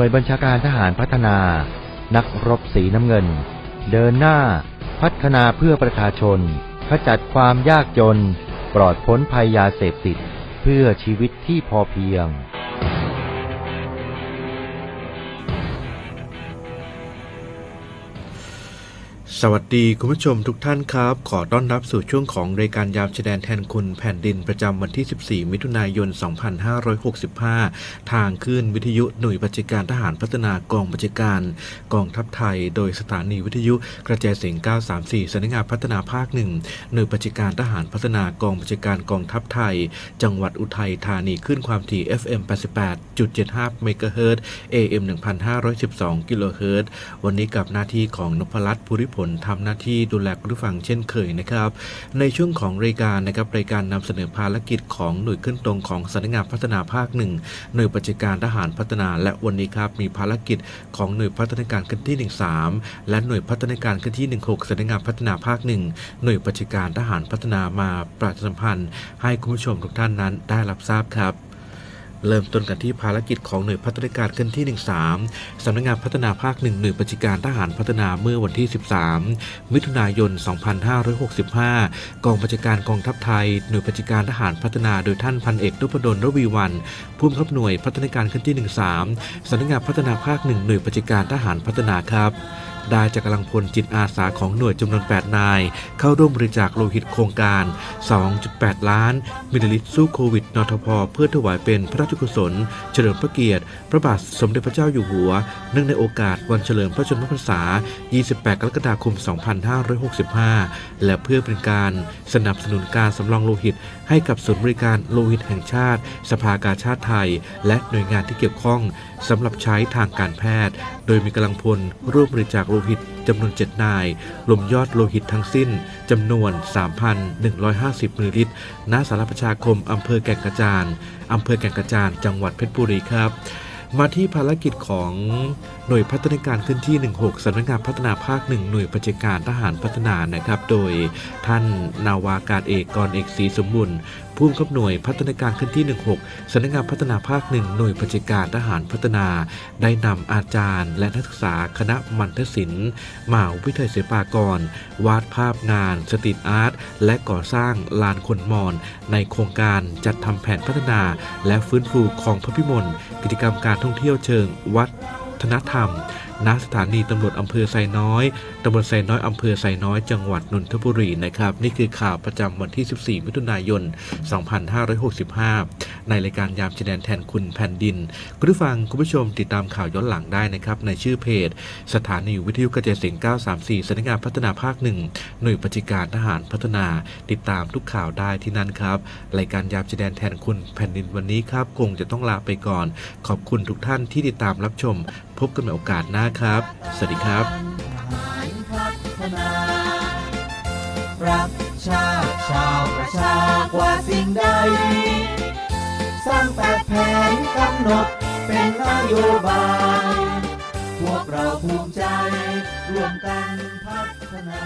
น่วยบัญชาการทหารพัฒนา นักรบสีน้ำเงิน เดินหน้า พัฒนาเพื่อประชาชนขจัดความยากจน ปลอดพ้นภัยยาเสพติด เพื่อชีวิตที่พอเพียง สวัสดีคุณผู้ชมทุกท่านครับ ขอต้อนรับสู่ช่วงของรายการยามชายแดนแทนคุณแผ่นดินประจำวันที่ 14 มิถุนายน 2565 ทางคลื่นวิทยุหน่วยบัญชาการทหารพัฒนากองบัญชาการกองทัพไทย โดยสถานีวิทยุกระจายเสียง 934สำนักงานพัฒนาภาคหนึ่งหน่วยบัญชาการทหารพัฒนากองบัญชาการกองทัพไทย จังหวัดอุทัยธานีขึ้นความถี่ FM 88.75เมกะเฮิรตซ์ AM 1512กิโลเฮิรตซ์วันนี้กับหน้าที่ของนพรัตน์ภูริผลทำหน้าที่ดูแลคุณผู้ฟังเช่นเคยนะครับ ในช่วงของรายการนะครับรายการนำเสนอภารกิจของหน่วยขึ้นตรงของสำนักงานพัฒนาภาคหนึ่งหน่วยปฏิการทหารพัฒนา และวันนี้ครับมีภารกิจของหน่วยพัฒนาการขึ้นที่ 13 และหน่วยพัฒนาการขึ้นที่ 16สำนักงานพัฒนาภาคหนึ่งหน่วยปฏิการทหารพัฒนามาประชาสัมพันธ์ ให้คุณผู้ชมทุกท่านนั้นได้รับทราบครับ เริ่มต้นกันที่ภารกิจของหน่วยพัฒนาการขึ้นที่ 13 สำนักงานพัฒนาภาคหนึ่งหน่วยปฏิการทหารพัฒนาเมื่อวันที่ 13 มิถุนายน 2565 กองปฏิการกองทัพไทย หน่วยปฏิการทหารพัฒนาโดยท่านพันเอกนุพดลระวีวันผู้บังคับหน่วยพัฒนาการขึ้นที่ 13 สำนักงานพัฒนาภาคหนึ่งหน่วยปฏิการทหารพัฒนาครับ ได้จากกำลังพลจิตอาสาของหน่วยจำนวน 8 นาย เข้าร่วมบริจาคโลหิตโครงการ 2.8 ล้าน มิลลิลิตรสู้โควิด นทพ เพื่อถวายเป็นพระราชกุศล เฉลิมพระเกียรติ พระบาทสมเด็จพระเจ้าอยู่หัว เนื่องในโอกาสวันเฉลิมพระชนมพรรษา 28 กรกฎาคม 2565 และเพื่อเป็นการสนับสนุนการสำรองโลหิต ให้กับศูนย์บริการโลหิตแห่งชาติ สภากาชาติไทย และหน่วยงานที่เกี่ยวข้องสำหรับใช้ทางการแพทย์ โดยมีกำลังพลร่วมบริจาคโลหิตจำนวน 7 นายรวมยอดโลหิตทั้งสิ้นจำนวน 3,150มิลลิลิตร ณ สารประชาคมอำเภอแก่งกระจานอำเภอแก่งกระจานจังหวัดเพชรบุรีครับ มาที่ภารกิจของหน่วยพัฒนาการขึ้นที่ 16สำนักงานพัฒนาภาคหนึ่งหน่วยปฏิการทหารพัฒนานะครับ โดยท่านนาวากาศเอกกรเอกศรีสมบุญ ผู้บังคับหน่วยพัฒนาการขึ้นที่ 16สำนักงานพัฒนาภาคหนึ่งหน่วยปฏิการทหารพัฒนา ได้นำอาจารย์ และนักศึกษาคณะมันทศิลป์มหาวิทยาลัยศิลปากร วาดภาพงาน สตรีทอาร์ต และก่อสร้างลานคนมอน ในโครงการจัดทำแผนพัฒนา และฟื้นฟูของพระพิมลกิจกรรมการท่องเที่ยวเชิงวัฒนธรรม ณสถานีตำรวจอำเภอไซน้อยตำบลไซน้อยอำเภอไซน้อย จังหวัดนนทบุรีนะครับ นี่คือข่าวประจำวันที่ 14 มิถุนายน 2565 ในรายการยามชแดนแทนคุณแผ่นดิน คุณผู้ฟังคุณผู้ชมติดตามข่าวย้อนหลังได้นะครับ ในชื่อเพจ สถานีวิทยุกระจายเสียง 934สำนักงานพัฒนาภาคหนึ่งหน่วยปฏิการทหารพัฒนา ติดตามทุกข่าวได้ที่นั่นครับรายการยามชแดนแทนคุณแผ่นดินวันนี้ครับคงจะต้องลาไปก่อน ขอบคุณทุกท่านที่ติดตามรับชม พบกันใหม่โอกาสหน้าครับ สวัสดีครับรักชาติชาวประชากว่าสิ่งใด สร้างแปดแผนกำหนดเป็นนโยบาย พวกเราภูมิใจร่วมกันพัฒนา